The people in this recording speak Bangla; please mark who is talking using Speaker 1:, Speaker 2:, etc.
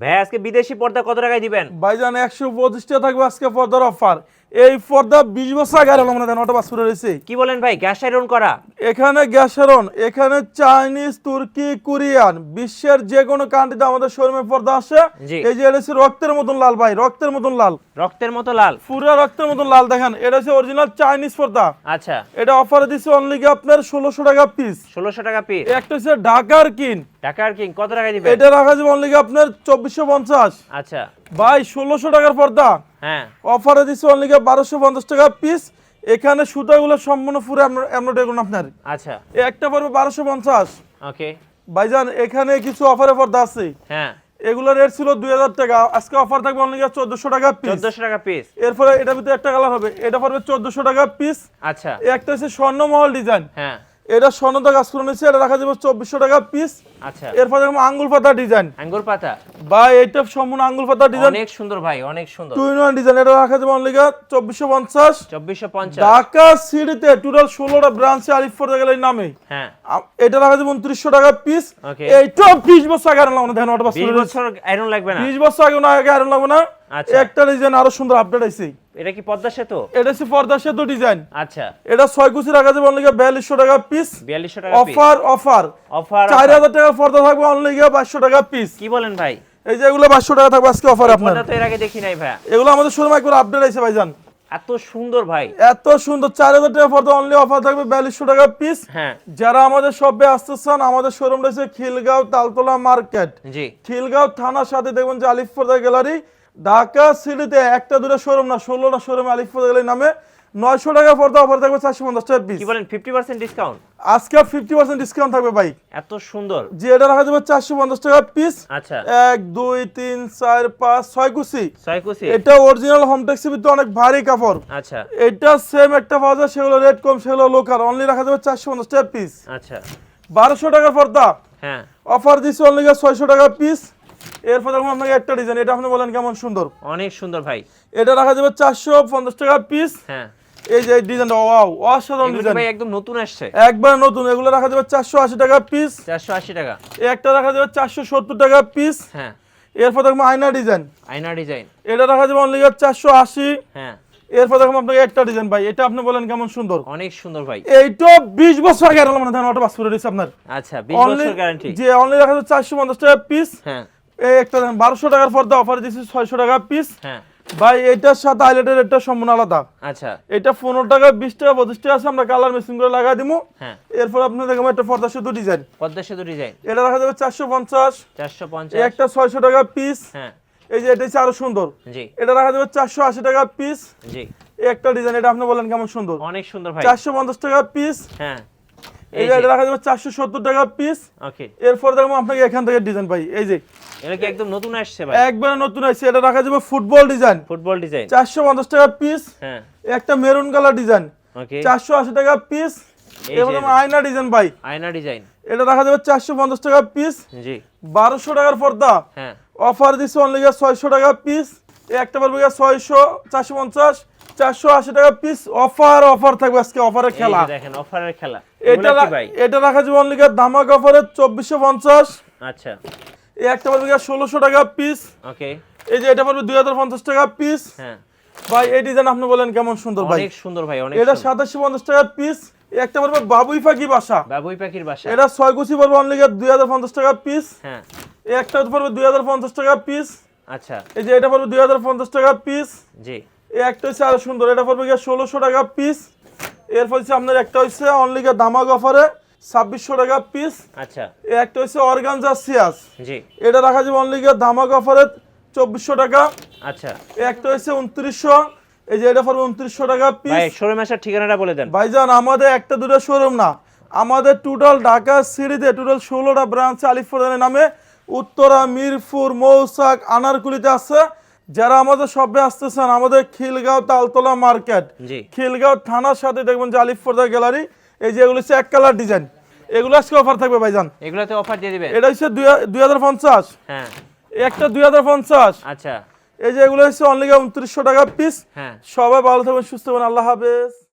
Speaker 1: ভাই আজকে বিদেশি পর্দা কত টাকায় দিবেন?
Speaker 2: ভাইজান একশো পঁচিশটা থাকবে আজকে পর্দার অফার এই পর্দা বিশ বছর আগে আরও আমরা দেন রয়েছে।
Speaker 1: কি বলেন ভাই গ্যাস আয়রন করা?
Speaker 2: এখানে গ্যাসারন এখানে চাইনিজ তুর্কি কোরিয়ান বিশ্বের যে কোনো কান্ট্রিতে আমাদের শোরুমে পর্দা আসে। এই যে এটা রক্তের মতন লাল ভাই রক্তের মতন লাল।
Speaker 1: রক্তের মতো লাল?
Speaker 2: পুরো রক্তের মতন লাল দেখেন এটা হচ্ছে অরিজিনাল চাইনিজ পর্দা।
Speaker 1: আচ্ছা।
Speaker 2: এটা অফারে দিছে অনলি কি আপনার ষোলোশো টাকা পিস
Speaker 1: ষোলোশো টাকা পিস
Speaker 2: একটা হচ্ছে ঢাকার কিন
Speaker 1: ঢাকার কিং কত টাকায় দিবেন?
Speaker 2: এটা রাখা যাবে অনলি কি আপনার চব্বিশশো পঞ্চাশ।
Speaker 1: আচ্ছা।
Speaker 2: ভাই ষোলোশো টাকার পর্দা।
Speaker 1: হ্যাঁ।
Speaker 2: অফারে দিচ্ছে অনলি বারোশো পঞ্চাশ টাকা পিস এখানে সুতাগুলো সম্পূর্ণ পুরো এমনটা করুন আপনার।
Speaker 1: আচ্ছা।
Speaker 2: একটা পড়বে বারোশো পঞ্চাশ।
Speaker 1: ওকে
Speaker 2: ভাইজান এখানে কিছু অফারে পর্দা আছে।
Speaker 1: হ্যাঁ।
Speaker 2: এগুলোর রেট ছিল দুই হাজার টাকা। আজকে অফার থাকবে অনলি চোদ্দশো টাকা পিস
Speaker 1: চোদ্দশো টাকা পিস
Speaker 2: এরপরে এটার ভিতরে একটা কালার হবে। এটা পড়বে চোদ্দশো টাকা পিস
Speaker 1: আচ্ছা।
Speaker 2: একটা হচ্ছে স্বর্ণমহল ডিজাইন
Speaker 1: হ্যাঁ।
Speaker 2: এটা স্বর্ণদা কাজ করে নিচ্ছে। এটা রাখা যাবে চব্বিশশো টাকা পিস
Speaker 1: আচ্ছা।
Speaker 2: এরপরে দেখব আঙ্গুল পাতা ডিজাইন
Speaker 1: আঙ্গুর পাতা।
Speaker 2: বা এটা সম্পূর্ণ আঙ্গুল পাতা ডিজাইন
Speaker 1: অনেক সুন্দর ভাই অনেক সুন্দর।
Speaker 2: টু ইন ওয়ান ডিজাইন এটা রাখা যাবে অনলি চব্বিশশো পঞ্চাশ।
Speaker 1: চব্বিশশো পঞ্চাশ।
Speaker 2: ঢাকা সিটিতে টোটাল ষোলোটা ব্রাঞ্চে আলিফ পড়তে গেলে নামে।
Speaker 1: হ্যাঁ।
Speaker 2: এটা রাখা যাবে উনত্রিশশো টাকা পিস এইটা বিশ বছর আগে আনলাম না দেখেন বাস
Speaker 1: বিশ বছর আয়রন লাগবে না?
Speaker 2: বিশ বছর আগে না আগে আরও লাগবে না।
Speaker 1: আচ্ছা।
Speaker 2: একটা ডিজাইন আরও সুন্দর আপডেট আইছে।
Speaker 1: এটা কি পদ্মা সেতু?
Speaker 2: এটা হচ্ছে পর্দা সেতু ডিজাইন
Speaker 1: আচ্ছা।
Speaker 2: এটা ছয় কুচি রাখা যাবে অনলি বিয়াল্লিশশো টাকা পিস
Speaker 1: বিয়াল্লিশশো টাকা
Speaker 2: অফার অফার
Speaker 1: অফার
Speaker 2: চার হাজার টাকার পর্দা থাকবে অনলি বাইশশো টাকা পিস
Speaker 1: কি বলেন ভাই?
Speaker 2: এই যে এগুলো বাইশশো টাকা থাকবে আজকে অফার আপনার।
Speaker 1: তো এর আগে দেখি নাই ভাই
Speaker 2: এগুলো আমাদের শোরুমে একবার আপডেট আইছে ভাইজান।
Speaker 1: এত সুন্দর ভাই।
Speaker 2: এত সুন্দর চার হাজার টাকা পর্দা অনলি অফার থাকবে বিয়াল্লিশশো টাকা পিস
Speaker 1: হ্যাঁ।
Speaker 2: যারা আমাদের শপে আসতে চান আমাদের শোরুম রয়েছে খিলগাঁও তালতলা মার্কেট
Speaker 1: জি।
Speaker 2: খিলগাঁও থানার সাথে দেখবেন যে আলিফপর্দা গ্যালারি ঢাকা সিটিতে একটা দুটো শোরুম না ষোলোটা শোরুমে আলিফপর্দা গ্যালারি নামে। নয়শো টাকা পর্দা অফার থাকবে চারশো পঞ্চাশ টাকা পিস
Speaker 1: বলেন ফিফটি পার্সেন্ট ডিসকাউন্ট
Speaker 2: আজকে ফিফটি পার্সেন্ট ডিসকাউন্ট থাকবে ভাই।
Speaker 1: এত সুন্দর।
Speaker 2: যে এটা রাখা যাবে চারশো পঞ্চাশ টাকা পিস
Speaker 1: আচ্ছা।
Speaker 2: এক দুই তিন চার পাঁচ ছয় কুচি
Speaker 1: ছয় কুচি
Speaker 2: এটা অরিজিনাল হোম ট্যাক্সির ভিতরে অনেক ভারী কাপড়।
Speaker 1: আচ্ছা।
Speaker 2: এটা সেম একটা পাওয়া যায় সেগুলো রেট কম সেগুলো লোকাল অনলি রাখা যাবে চারশো পঞ্চাশ টাকা পিস
Speaker 1: আচ্ছা।
Speaker 2: বারোশো টাকার পর্দা।
Speaker 1: হ্যাঁ।
Speaker 2: অফার দিচ্ছে অনলি ছয়শো টাকা পিস এরপর দেখুন আপনাকে একটা ডিজাইন এটা আপনি বলেন কেমন সুন্দর?
Speaker 1: অনেক সুন্দর ভাই।
Speaker 2: এটা রাখা যাবে চারশো পঞ্চাশ টাকা পিস
Speaker 1: হ্যাঁ।
Speaker 2: এই যে ডিজাইনটা ওয়াও অসাধারণ ডিজাইন
Speaker 1: ভাই একদম নতুন আসছে।
Speaker 2: একবার নতুন এগুলো রাখা যাবে চারশো আশি টাকা পিস
Speaker 1: চারশো আশি টাকা।
Speaker 2: একটা রাখা যাবে চারশো সত্তর টাকা পিস
Speaker 1: হ্যাঁ।
Speaker 2: এরপর দেখব আয়না ডিজাইন
Speaker 1: আয়না ডিজাইন
Speaker 2: এটা রাখা যাবে অনলি চারশো আশি।
Speaker 1: হ্যাঁ।
Speaker 2: এরপর দেখুন আপনাকে একটা ডিজাইন ভাই এটা আপনি বলেন কেমন সুন্দর।
Speaker 1: অনেক সুন্দর ভাই।
Speaker 2: এইটা বিশ বছর আগে আনলাম না ধান ওটা বাস করে দিচ্ছে আপনার।
Speaker 1: আচ্ছা বিশ
Speaker 2: অনলি
Speaker 1: বছর গ্যারান্টি
Speaker 2: যে অনলি রাখা যাবে চারশো পঞ্চাশ টাকা পিস
Speaker 1: হ্যাঁ।
Speaker 2: এই একটা দেখেন বারোশো টাকার পর্দা অফার দিচ্ছে ছয়শো টাকা পিস
Speaker 1: হ্যাঁ।
Speaker 2: ভাই এটার সাথে হাইলাইটের রেটটা সম্পূর্ণ আলাদা।
Speaker 1: আচ্ছা।
Speaker 2: এটা পনেরো টাকা বিশ টাকা পঁচিশ টাকা আছে আমরা কালার মেশিন করে লাগাই দিব
Speaker 1: হ্যাঁ।
Speaker 2: এরপর আপনি দেখবেন একটা পর্দা শুধু ডিজাইন
Speaker 1: পদ্মা সেতু ডিজাইন
Speaker 2: এটা রাখা যাবে চারশো পঞ্চাশ।
Speaker 1: চারশো পঞ্চাশ।
Speaker 2: একটা ছয়শো টাকা পিস
Speaker 1: হ্যাঁ।
Speaker 2: এই যে এটা হচ্ছে আরও সুন্দর।
Speaker 1: জি।
Speaker 2: এটা রাখা যাবে চারশো আশি টাকা পিস
Speaker 1: জি।
Speaker 2: একটা ডিজাইন এটা আপনি বলেন কেমন সুন্দর?
Speaker 1: অনেক সুন্দর ভাই।
Speaker 2: চারশো পঞ্চাশ টাকা পিস
Speaker 1: হ্যাঁ।
Speaker 2: এই যে রাখা যাবে টাকা পিস
Speaker 1: ওকে
Speaker 2: এরপর দেখব আপনাকে এখান থেকে ডিজাইন পাই এই যে।
Speaker 1: এটা কি একদম নতুন আসছে ভাই?
Speaker 2: একবারে নতুন আছে এটা রাখা যাবে ফুটবল ডিজাইন
Speaker 1: ফুটবল ডিজাইন
Speaker 2: চারশো পঞ্চাশ টাকা পিস
Speaker 1: হ্যাঁ।
Speaker 2: একটা মেরুন কালার ডিজাইন
Speaker 1: ওকে
Speaker 2: টাকা পিস আয়না ডিজাইন ভাই।
Speaker 1: আয়না ডিজাইন
Speaker 2: এটা রাখা যাবে চারশো পঞ্চাশ টাকা পিস
Speaker 1: জি।
Speaker 2: টাকার পর্দা।
Speaker 1: হ্যাঁ।
Speaker 2: অফার দিচ্ছে অনলি ছয়শো টাকা পিস একটা পারবে ছয়শো চারশো পঞ্চাশ চারশো আশি টাকা পিস অফার অফার থাকবে আজকে অফারের খেলা।
Speaker 1: দেখেন অফারের খেলা।
Speaker 2: এটা রাখা যাবে অনলি ধামাক অফারে চব্বিশশো পঞ্চাশ।
Speaker 1: আচ্ছা।
Speaker 2: এই একটা পারবে ষোলোশো টাকা পিস
Speaker 1: ওকে।
Speaker 2: এই যে এটা পারবে দুই হাজার পঞ্চাশ টাকা পিস
Speaker 1: হ্যাঁ।
Speaker 2: ভাই এই ডিজাইন আপনি বলেন কেমন সুন্দর ভাই।
Speaker 1: অনেক সুন্দর ভাই অনেক
Speaker 2: এটা সাতাশশো পঞ্চাশ টাকা পিস একটা পারবে বাবুই পাখি বাসা।
Speaker 1: বাবুই পাখির বাসা।
Speaker 2: এটা ছয় কুচি পড়বে অনলি দুই হাজার পঞ্চাশ টাকা পিস
Speaker 1: হ্যাঁ।
Speaker 2: এই একটা পড়বে দুই হাজার পঞ্চাশ টাকা পিস
Speaker 1: আচ্ছা।
Speaker 2: এই যে এটা পড়বে দুই হাজার পঞ্চাশ টাকা পিস
Speaker 1: জি।
Speaker 2: এই একটা হচ্ছে আরও সুন্দর এটা পড়বে গিয়ে ষোলোশো টাকা পিস এরপর হচ্ছে আপনার একটা হচ্ছে অনলি দামাক অফারে ছাব্বিশশো টাকা পিস
Speaker 1: আচ্ছা।
Speaker 2: একটা হচ্ছে অর্গানজা সিয়াস
Speaker 1: জি।
Speaker 2: এটা রাখা যাবে অনলি দামাক অফারে চব্বিশশো টাকা।
Speaker 1: আচ্ছা।
Speaker 2: একটা হচ্ছে উনত্রিশশো। এই যে এটা পড়বে উনত্রিশশো টাকা পিস
Speaker 1: শোরুম আসার ঠিকানাটা বলে দেন।
Speaker 2: ভাইজান আমাদের একটা দুটো শোরুম না। আমাদের টোটাল ঢাকা সিটিতে টোটাল ষোলোটা ব্রাঞ্চ আলিফুরানের নামে উত্তরা মিরপুর মৌসাক আনারকুলিতে আছে। যারা আমাদের সবে আসতেছেন আমাদের খিলগাঁও তালতলা মার্কেট। খিলগাঁও থানার সাথে দেখবেন যে আলিফুরদা গ্যালারি এই যে এগুলো হচ্ছে এক কালার ডিজাইন। এগুলো আজকে অফার থাকবে ভাইজান।
Speaker 1: এগুলোতে অফার দিয়ে দিবেন?
Speaker 2: এটা হচ্ছে দুই হাজার পঞ্চাশ।
Speaker 1: হ্যাঁ।
Speaker 2: একটা দুই হাজার পঞ্চাশ।
Speaker 1: আচ্ছা।
Speaker 2: এই যে এগুলো হচ্ছে অনলি উনত্রিশশো টাকা পিস
Speaker 1: হ্যাঁ।
Speaker 2: সবাই ভালো থাকবেন সুস্থ হবেন আল্লাহ হাফেজ।